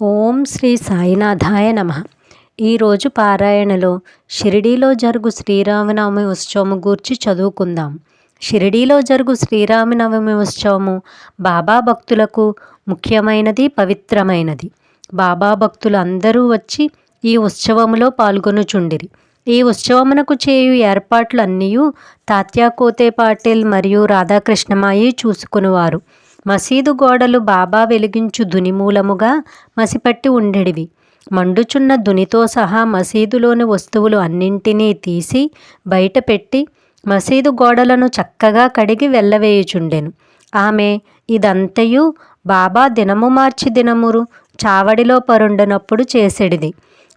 ఓం శ్రీ సాయినాథాయ నమ. ఈరోజు పారాయణలో షిరిడీలో జరుగు శ్రీరామనవమి ఉత్సవము గూర్చి చదువుకుందాం. షిరిడీలో జరుగు శ్రీరామనవమి ఉత్సవము బాబా భక్తులకు ముఖ్యమైనది పవిత్రమైనది. బాబా భక్తులు అందరూ వచ్చి ఈ ఉత్సవములో పాల్గొనుచుండిరి. ఈ ఉత్సవమునకు చేయు ఏర్పాట్లు అన్నీ తాత్యా కోతే పాటిల్ మరియు రాధాకృష్ణమాయి చూసుకునివారు. మసీదు గోడలు బాబా వెలిగించు దునిమూలముగా మసిపట్టి ఉండెడివి. మండుచున్న దునితో సహా మసీదులోని వస్తువులు అన్నింటినీ తీసి బయట పెట్టి మసీదు గోడలను చక్కగా కడిగి వెళ్ళవేయుచుండెను ఆమె ఇదంతయు బాబా దినము మార్చి దినమురు చావడిలో పరుండనప్పుడు చేసెడిది.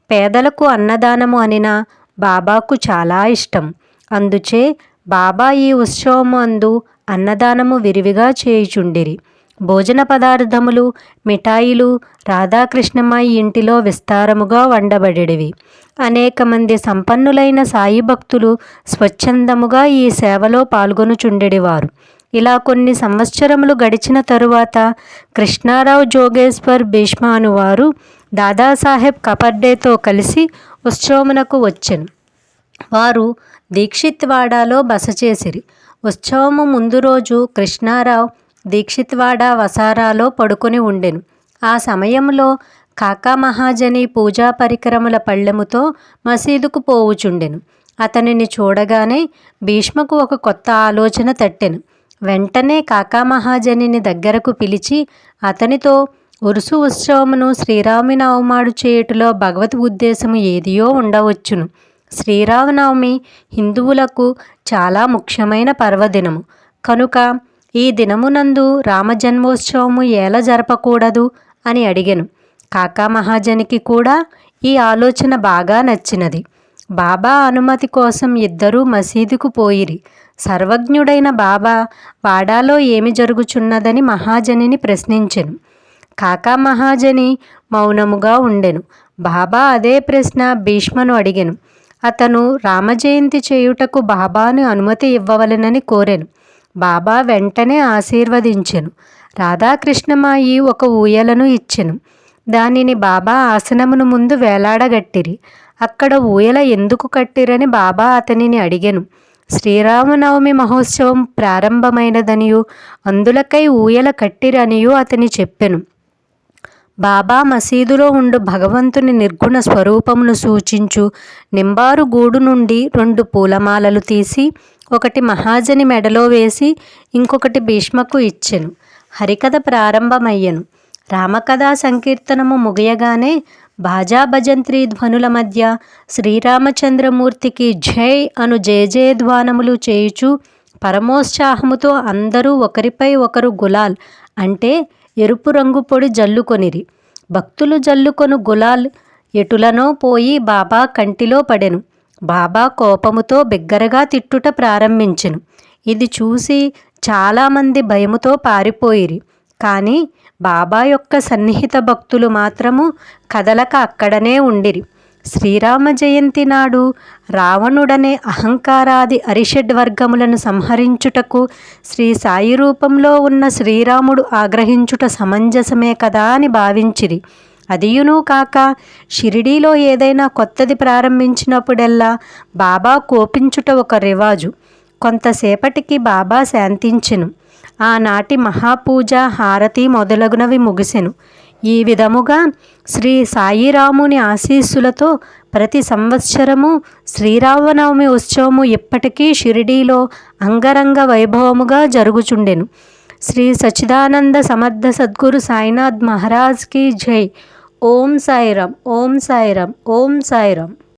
పేదలకు అన్నదానము అనిన బాబాకు చాలా ఇష్టం. అందుచే బాబా ఈ ఉత్సవము అందు అన్నదానము విరివిగా చేయుచుండిరి. భోజన పదార్థములు మిఠాయిలు రాధాకృష్ణమ్మాయి ఇంటిలో విస్తారముగా వండబడివి అనేక మంది సంపన్నులైన సాయి భక్తులు స్వచ్ఛందముగా ఈ సేవలో పాల్గొనుచుండెడివారు. ఇలా కొన్ని సంవత్సరములు గడిచిన తరువాత కృష్ణారావు జోగేశ్వర్ భీష్మ అనువారు దాదాసాహెబ్ కపర్డేతో కలిసి ఉత్సవమునకు వచ్చెను. వారు దీక్షిత్వాడాలో బస చేసిరి. ఉత్సవము ముందు రోజు కృష్ణారావు దీక్షిత్వాడ వసారాలో పడుకొని ఉండెను. ఆ సమయంలో కాకా మహాజని పూజా పరికరముల పళ్ళెముతో మసీదుకు పోవుచుండెను. అతనిని చూడగానే భీష్మకు ఒక కొత్త ఆలోచన తట్టెను. వెంటనే కాకా మహాజనిని దగ్గరకు పిలిచి అతనితో ఉరుసు ఉత్సవమును శ్రీరామనవమాడు చేయుటలో భగవత్ ఉద్దేశము ఏదియో ఉండవచ్చును. శ్రీరామనవమి హిందువులకు చాలా ముఖ్యమైన పర్వదినము. కనుక ఈ దినమునందు రామజన్మోత్సవము ఎలా జరపకూడదు అని అడిగాను. కాకా మహాజనికి కూడా ఈ ఆలోచన బాగా నచ్చినది. బాబా అనుమతి కోసం ఇద్దరూ మసీదుకు పోయిరి. సర్వజ్ఞుడైన బాబా వాడాలో ఏమి జరుగుచున్నదని మహాజనిని ప్రశ్నించెను. కాకా మహాజని మౌనముగా ఉండెను. బాబా అదే ప్రశ్న భీష్మను అడిగెను. అతను రామజయంతి చేయుటకు బాబాను అనుమతి ఇవ్వవలెనని కోరాను. బాబా వెంటనే ఆశీర్వదించెను. రాధాకృష్ణమాయి ఒక ఊయలను ఇచ్చెను. దానిని బాబా ఆసనమును ముందు వేలాడగట్టిరి. అక్కడ ఊయల ఎందుకు కట్టిరని బాబా అతనిని అడిగెను. శ్రీరామనవమి మహోత్సవం ప్రారంభమైనదనియు అందులకై ఊయల కట్టిరనియు అతని చెప్పెను. బాబా మసీదులో ఉండు భగవంతుని నిర్గుణ స్వరూపమును సూచించు. నింబారు గూడు నుండి రెండు పూలమాలలు తీసి ఒకటి మహాజని మెడలో వేసి ఇంకొకటి భీష్మకు ఇచ్చెను. హరికథ ప్రారంభమయ్యను. రామకథా సంకీర్తనము ముగియగానే బాజా భజంత్రి ధ్వనుల మధ్య శ్రీరామచంద్రమూర్తికి జై అను జయజయధ్వానములు చేయుచు పరమోత్సాహముతో అందరూ ఒకరిపై ఒకరు గులాల్ అంటే ఎరుపు రంగు పొడి జల్లుకొనిరి భక్తులు జల్లుకొను గులాల్ ఎటులనో పోయి బాబా కంటిలో పడెను. బాబా కోపముతో బిగ్గరగా తిట్టుట ప్రారంభించెను. ఇది చూసి చాలామంది భయముతో పారిపోయిరి. కానీ బాబా యొక్క సన్నిహిత భక్తులు మాత్రము కదలక అక్కడనే ఉండిరి. శ్రీరామ జయంతి నాడు రావణుడనే అహంకారాది అరిషడ్ వర్గములను సంహరించుటకు శ్రీ సాయి రూపంలో ఉన్న శ్రీరాముడు ఆగ్రహించుట సమంజసమే కదా అని భావించిరి. అదియును కాక షిరిడీలో ఏదైనా కొత్తది ప్రారంభించినప్పుడెల్లా బాబా కోపించుట ఒక రివాజు. కొంతసేపటికి బాబా శాంతించెను. ఆనాటి మహాపూజ హారతి మొదలగునవి ముగిసెను. ఈ విధముగా శ్రీ సాయిరాముని ఆశీస్సులతో ప్రతి సంవత్సరము శ్రీరామనవమి ఉత్సవము ఇప్పటికీ షిరిడీలో అంగరంగ వైభవముగా జరుగుచుండెను. శ్రీ సచిదానంద సమర్థ సద్గురు సాయినాథ్ మహారాజ్కి జై. ఓం సాయిరామ్ ఓం సాయిరామ్ ఓం సాయిరామ్.